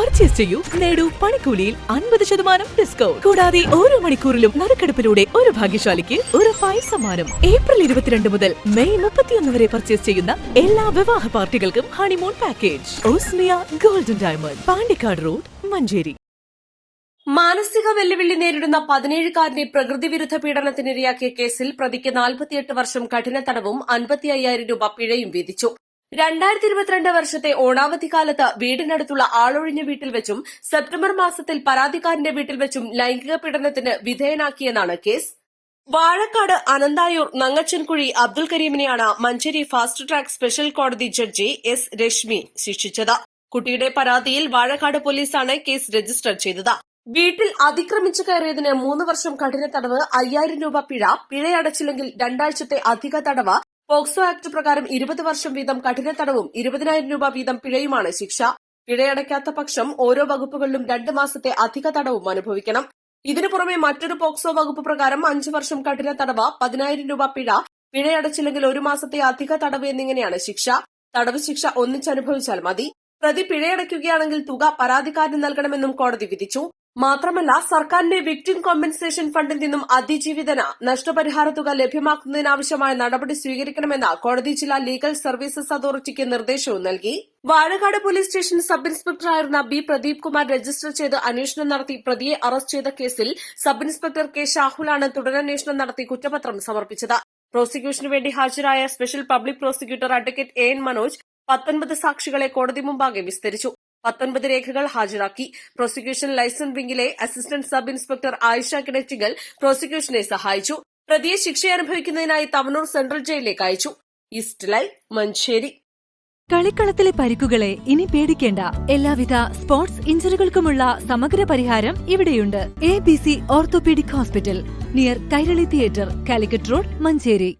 Purchase ചെയ്യൂ നേടൂ പണിക്കൂലിയിൽ അൻപത് ശതമാനം ഡിസ്കൗണ്ട് കൂടാതെ ഓരോ മണിക്കൂറിലും നറുക്കെടുപ്പിലൂടെ ഒരു ഭാഗ്യശാലിക്ക് ഉറപ്പായ സമ്മാനം ഏപ്രിൽ ഇരുപത്തിരണ്ട് മുതൽ മെയ് മുപ്പത്തിയൊന്ന് വരെ പർച്ചേസ് ചെയ്യുന്ന എല്ലാ വിവാഹ പാർട്ടികൾക്കും honeymoon package Osmiya golden diamond. Pandikkad road Manjeri. മാനസിക വെല്ലുവിളി നേരിടുന്ന പതിനേഴുകാരനെ പ്രകൃതിവിരുദ്ധ പീഡനത്തിനിരയാക്കിയ കേസിൽ പ്രതിക്ക് നാൽപ്പത്തിയെട്ട് വർഷം കഠിന തടവും അൻപത്തി അയ്യായിരം രൂപ പിഴയും വിധിച്ചു. രണ്ടായിരത്തി ഇരുപത്തിരണ്ട് വർഷത്തെ ഓണാവധിക്കാലത്ത് വീടിനടുത്തുള്ള ആളൊഴിഞ്ഞ വീട്ടിൽ വെച്ചും സെപ്റ്റംബർ മാസത്തിൽ പരാതിക്കാരന്റെ വീട്ടിൽ വെച്ചും ലൈംഗിക പീഡനത്തിന് വിധേയനാക്കിയെന്നാണ് കേസ്. വാഴക്കാട് അനന്തായൂർ നങ്ങച്ചൻകുഴി അബ്ദുൽ കരീമിനെയാണ് മഞ്ചേരി ഫാസ്റ്റ് ട്രാക്ക് സ്പെഷ്യൽ കോടതി ജഡ്ജി എസ് രശ്മി ശിക്ഷിച്ചത്. കുട്ടിയുടെ പരാതിയിൽ വാഴക്കാട് പോലീസാണ് കേസ് രജിസ്റ്റർ ചെയ്തത്. വീട്ടിൽ അതിക്രമിച്ചു കയറിയതിന് മൂന്ന് വർഷം കഠിന തടവ് അയ്യായിരം രൂപ പിഴ പിഴയടച്ചില്ലെങ്കിൽ രണ്ടാഴ്ചത്തെ അധിക തടവ് പോക്സോ ആക്ട് പ്രകാരം ഇരുപത് വർഷം വീതം കഠിന തടവും ഇരുപതിനായിരം രൂപ വീതം പിഴയുമാണ് ശിക്ഷ. പിഴയടയ്ക്കാത്ത പക്ഷം ഓരോ വകുപ്പുകളിലും രണ്ട് മാസത്തെ അധിക തടവും അനുഭവിക്കണം. ഇതിനു പുറമെ മറ്റൊരു പോക്സോ വകുപ്പ് പ്രകാരം അഞ്ചു വർഷം കഠിന തടവ് പതിനായിരം രൂപ പിഴ പിഴയടച്ചില്ലെങ്കിൽ ഒരു മാസത്തെ അധിക തടവ് എന്നിങ്ങനെയാണ് ശിക്ഷ. തടവ് ശിക്ഷ ഒന്നിച്ചനുഭവിച്ചാൽ മതി. പ്രതി പിഴയടയ്ക്കുകയാണെങ്കിൽ തുക പരാതിക്കാരന് നൽകണമെന്നും കോടതി വിധിച്ചു. മാത്രമല്ല സർക്കാരിന്റെ വിക്ടിം കോമ്പൻസേഷൻ ഫണ്ടിൽ നിന്നും അതിജീവിതന നഷ്ടപരിഹാര തുക ലഭ്യമാക്കുന്നതിനാവശ്യമായ നടപടി സ്വീകരിക്കണമെന്ന് കോടതി ജില്ലാ ലീഗൽ സർവീസസ് അതോറിറ്റിക്ക് നിർദ്ദേശവും നൽകി. വാഴക്കാട് പോലീസ് സ്റ്റേഷൻ സബ് ഇൻസ്പെക്ടറായിരുന്ന ബി പ്രദീപ് കുമാർ രജിസ്റ്റർ ചെയ്ത് അന്വേഷണം നടത്തി പ്രതിയെ അറസ്റ്റ് ചെയ്ത കേസിൽ സബ് ഇൻസ്പെക്ടർ കെ ഷാഹുലാണ് തുടരന്വേഷണം നടത്തി കുറ്റപത്രം സമർപ്പിച്ചത്. പ്രോസിക്യൂഷനു വേണ്ടി ഹാജരായ special public prosecutor advocate A N Manoj പത്തൊൻപത് സാക്ഷികളെ കോടതി മുമ്പാകെ വിസ്തരിച്ചു. പത്തൊൻപത് രേഖകൾ ഹാജരാക്കി. പ്രോസിക്യൂഷൻ ലൈസൻസ് വിംഗിലെ അസിസ്റ്റന്റ് സബ് ഇൻസ്പെക്ടർ ആയിഷ കിണറ്റികൾ പ്രോസിക്യൂഷനെ സഹായിച്ചു. പ്രതിയെ ശിക്ഷ അനുഭവിക്കുന്നതിനായി തവനൂർ സെൻട്രൽ ജയിലിലേക്ക് അയച്ചു. East live Manjeri. കളിക്കളത്തിലെ പരിക്കുകളെ ഇനി പേടിക്കേണ്ട. എല്ലാവിധ സ്പോർട്സ് ഇഞ്ചറികൾക്കുമുള്ള സമഗ്ര പരിഹാരം ഇവിടെയുണ്ട്. A B C orthopaedic hospital near Kairali theatre Calicut road Manjeri.